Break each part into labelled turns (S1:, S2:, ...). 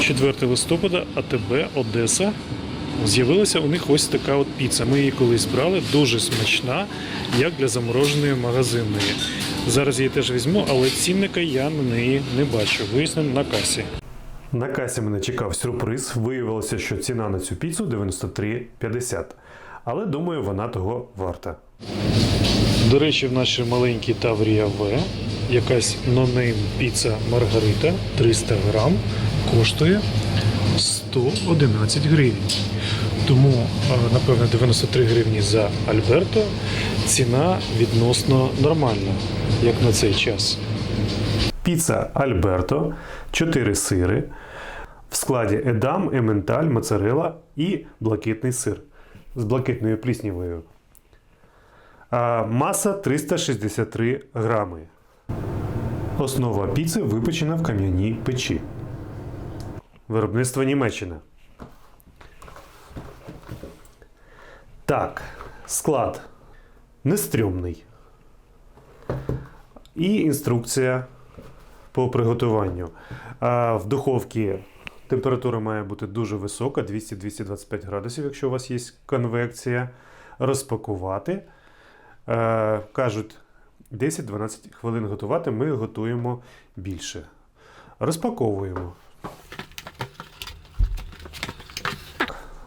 S1: 4 листопада АТБ Одеса. З'явилася у них ось така от піца. Ми її колись брали, дуже смачна, як для замороженої магазинної. Зараз її теж візьму, але цінника я на неї не бачу. Вияснимо на касі. На касі мене чекав сюрприз. Виявилося, що ціна на цю піцу 93,50. Але думаю, вона того варта. До речі, в нашій маленькій Таврія В якась нонейм піца Маргарита 300 грам коштує 111 гривень. Тому, е, напевно, 93 гривні за Альберто ціна відносно нормальна, як на цей час. Піца Альберто, 4 сири. В складі едам, ементаль, моцарела і блакитний сир з блакитною пліснявою. А маса 363 грами. Основа піци випечена в кам'яній печі. Виробництво Німеччина. Так, склад нестрьомний. І інструкція по приготуванню. В духовці температура має бути дуже висока, 200-225 градусів, якщо у вас є конвекція. Розпакувати. Кажуть, 10-12 хвилин готувати, ми готуємо більше. Розпаковуємо.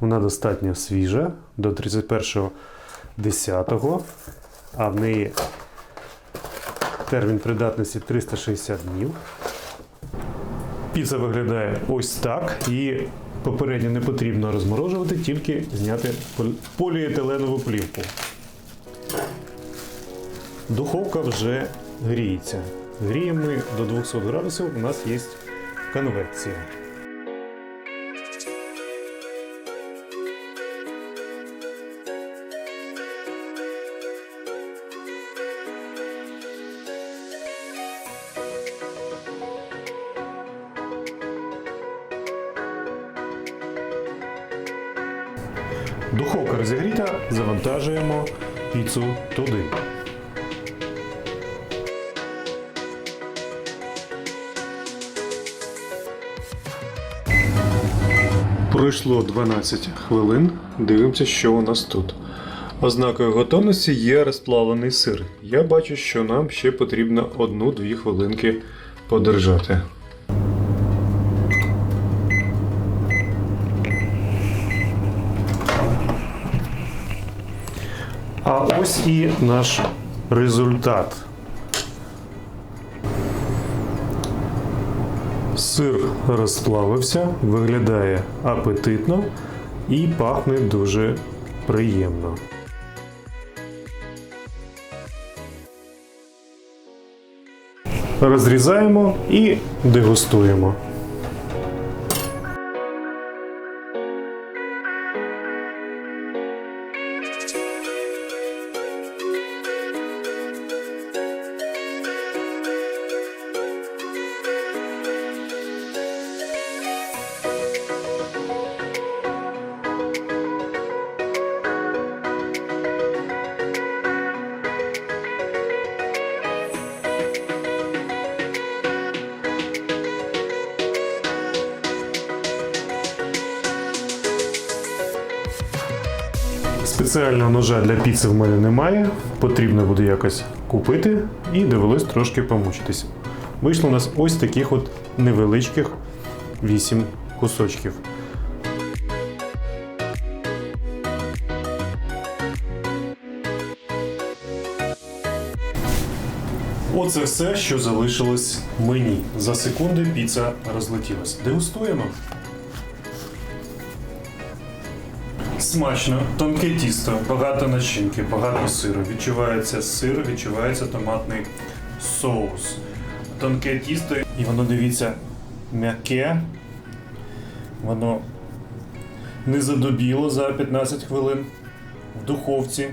S1: Вона достатньо свіжа до 31.10, а в неї термін придатності 360 днів. Піца виглядає ось так. І попередньо не потрібно розморожувати, тільки зняти поліетиленову плівку. Духовка вже гріється. Гріємо ми до 200 градусів, у нас є конвекція. Духовка розігріта, завантажуємо піцу туди. Пройшло 12 хвилин. Дивимося, що у нас тут. Ознакою готовності є розплавлений сир. Я бачу, що нам ще потрібно 1-2 хвилинки подержати. А ось і наш результат. Сир розплавився, виглядає апетитно і пахне дуже приємно. Розрізаємо і дегустуємо. Спеціального ножа для піци в мене немає. Потрібно буде якось купити і довелось трошки помучитись. Вийшло у нас ось таких от невеличких 8 кусочків. Оце все, що залишилось мені. За секунди піца розлетілась. Дегустуємо. Смачно, тонке тісто, багато начинки, багато сиру. Відчувається сир, відчувається томатний соус. Тонке тісто, і воно дивіться м'яке. Воно не задобіло за 15 хвилин в духовці.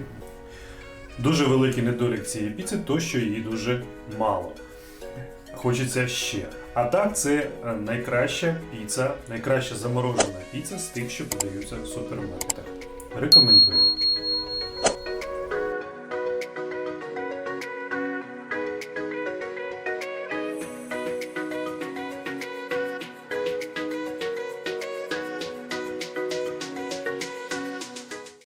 S1: Дуже великий недолік цієї піци, то що її дуже мало. Хочеться ще. А так, це е, найкраща піца, найкраща заморожена піца з тих, що подаються в супермаркетах. Рекомендую.